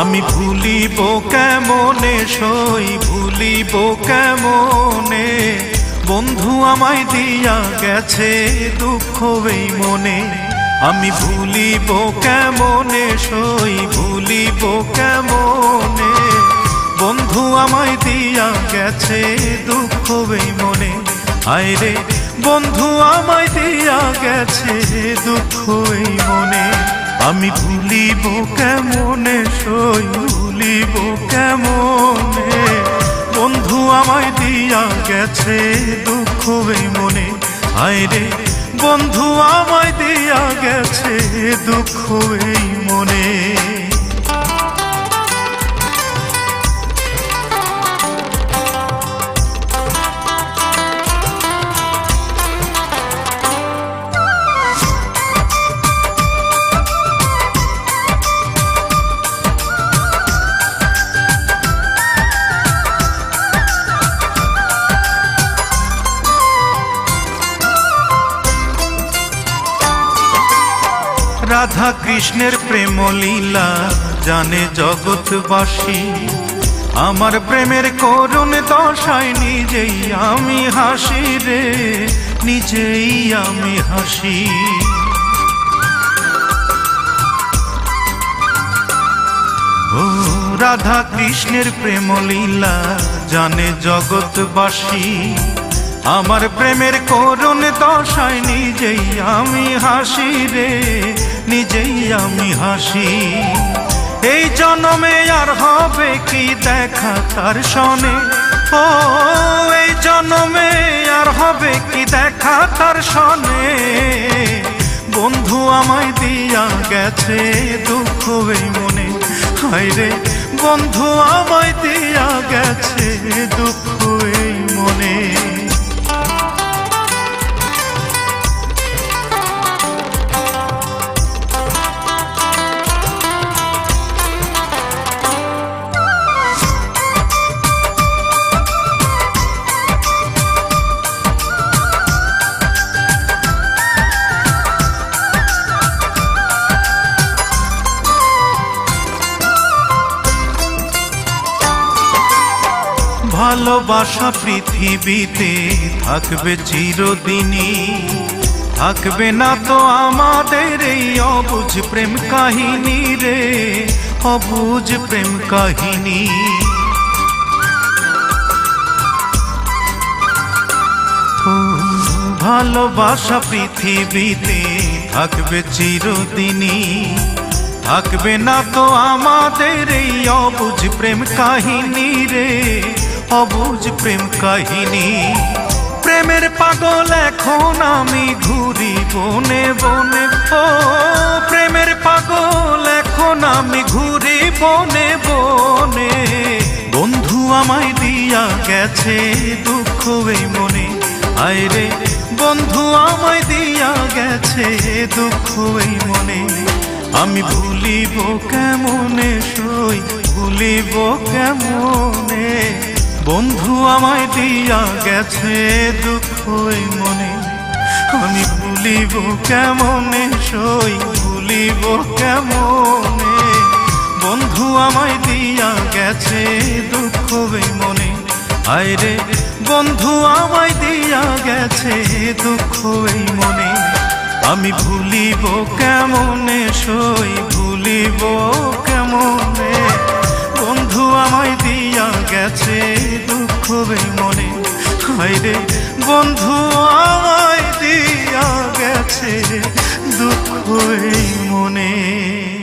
আমি ভুলিব কেমনে, সই ভুলিব কেমনে? বন্ধু আমায় দিয়া গেছে দুঃখ এই মনে। আমি ভুলিব কেমনে, সই ভুলিব কেমনে? বন্ধু আমায় দিয়া গেছে দুঃখ এই মনে। আয়রে বন্ধু আমায় দিয়া গেছে দুঃখ এই মনে। আমি ভুলিব কেমনে, সই ভুলিব কেমনে? বন্ধু আমায় দিয়া গেছে দুঃখ মনে। আয় রে, বন্ধু আমায় দিয়া গেছে দুঃখ এই মনে। রাধা কৃষ্ণের প্রেম লীলা জানে জগৎবাসী। আমার প্রেমের করুণ দশায় নিজেই আমি হাসি রে, নিজেই আমি হাসি। ও রাধা কৃষ্ণের প্রেম লীলা জানে জগৎবাসী। আমার প্রেমের করুণ দশায় নিজেই আমি হাসি রে, নিজেই আমি হাসি। এই জন্মে আর হবে কি দেখা তার সনে? ও, এই জন্মে আর হবে কি দেখা তার সনে? বন্ধু আমায় দিয়া গেছে দুঃখ এই মনে। হায়রে বন্ধু আমায় দিয়া গেছে দুঃখ ভালোবাসা পৃথিবীতে থাকবে চিরদিনই। থাকবে না তো আমাদের এই অবুঝ প্রেম কাহিনী রে, অবুঝ প্রেম কাহিনী। ভালোবাসা পৃথিবীতে থাকবে চিরদিনই। থাকবে না তো আমাদের এই অবুঝ প্রেম কাহিনী রে অবুঝ প্রেম কাহিনী। প্রেমের পাগল এখন আমি ঘুরি বনে বনে। ও, প্রেমের পাগল এখন আমি ঘুরি বনে বনে। বন্ধু আমায় দিয়া গেছে দুঃখ এই মনে। আয়রে বন্ধু আমায় দিয়া গেছে দুঃখ এই মনে। আমি ভুলিব কেমনে, সই ভুলিব কেমনে? বন্ধু আমায় দিয়া গেছে দুঃখ মনে। আমি ভুলিব কেমনে, সই ভুলিব কেমনে? বন্ধু আমায় দিয়া গেছে দুঃখ মনে। আয়রে, বন্ধু আমায় দিয়া গেছে দুঃখ মনে। আমি ভুলিব কেমনে, সই ভুলিব এই মনে। হাইরে বন্ধু আমায় দিয়া গেছে দুঃখ মনে।